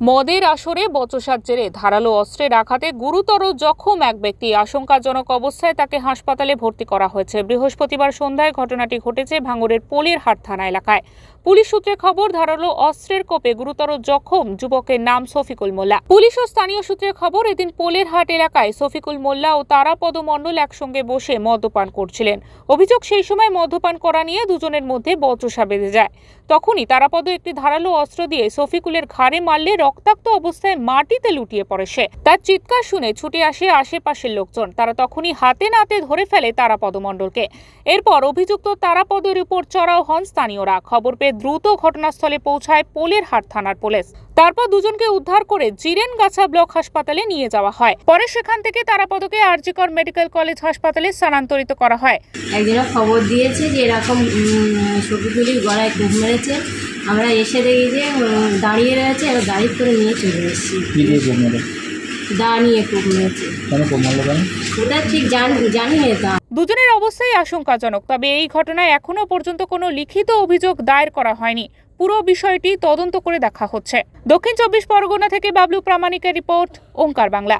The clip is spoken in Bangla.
মদের আসরে বচসার জেরে ধারালো অস্ত্রের আঘাতে গুরুতর জখম এক ব্যক্তি। আশঙ্কাজনক অবস্থায় তাকে হাসপাতালে ভর্তি করা হয়েছে। বৃহস্পতিবার সন্ধ্যায় ঘটনাটি ঘটেছে ভাঙড়ের পোলের হাট থানা এলাকায়। পুলিশ সূত্রে খবর, ধারালো অস্ত্রের কোপে গুরুতর জখম যুবকের নাম সফিকুল মোল্লা। পুলিশ ও স্থানীয় সূত্রে খবর, এদিন পোলের হাট এলাকায় সফিকুল মোল্লা ও তারাপদ মণ্ডল একসঙ্গে বসে মদ্যপান করছিলেন। অভিযোগ, সেই সময় মদ্যপান করা নিয়ে দুজনের মধ্যে বচসা বেঁধে যায়। তখনই তারাপদ একটি ধারালো অস্ত্র দিয়ে সফিকুলের ঘাড়ে মারলে রক্তাক্ত অবস্থায় মাটিতে লুটিয়ে পড়ে সে। তার চিৎকার শুনে ছুটে আসে আশেপাশের লোকজন। তারা তখনই হাতে নাতে ধরে ফেলে তারাপদ মণ্ডলকে এরপর অভিযুক্ত তারাপদের উপর চড়াও হন স্থানীয়রা। খবর পেয়ে দ্রুত ঘটনাস্থলে পৌঁছায় পোলের হাট থানার পুলিশ। তারপর দুজনকে উদ্ধার করে জিরেনগাছা ব্লক হাসপাতালে নিয়ে যাওয়া হয়। পরে সেখান থেকে তারাপদকে আরজিকর মেডিকেল কলেজ হাসপাতালে স্থানান্তরিত করা হয়। একজনে খবর দিয়েছে যে এরকম শফিকুলির গলায় কূপ মেরেছে। আমরা এসে দেখি যে দাঁড়িয়ে রয়েছে এবার গাড়ি করে নিয়ে চলে এসেছি। কী দিয়ে কোপ মেরে দা নিয়ে কূপ মেরেছে কেন কোপ মারলো কেন? ওটা ঠিক জান জানি না তা দুজনের অবস্থাই আশঙ্কাজনক তবে এই ঘটনায় এখনও পর্যন্ত কোনো লিখিত অভিযোগ দায়ের করা হয়নি। পুরো বিষয়টি তদন্ত করে দেখা হচ্ছে। দক্ষিণ চব্বিশ পরগনা থেকে বাবলু প্রামাণিকের রিপোর্ট ওঙ্কার বাংলা।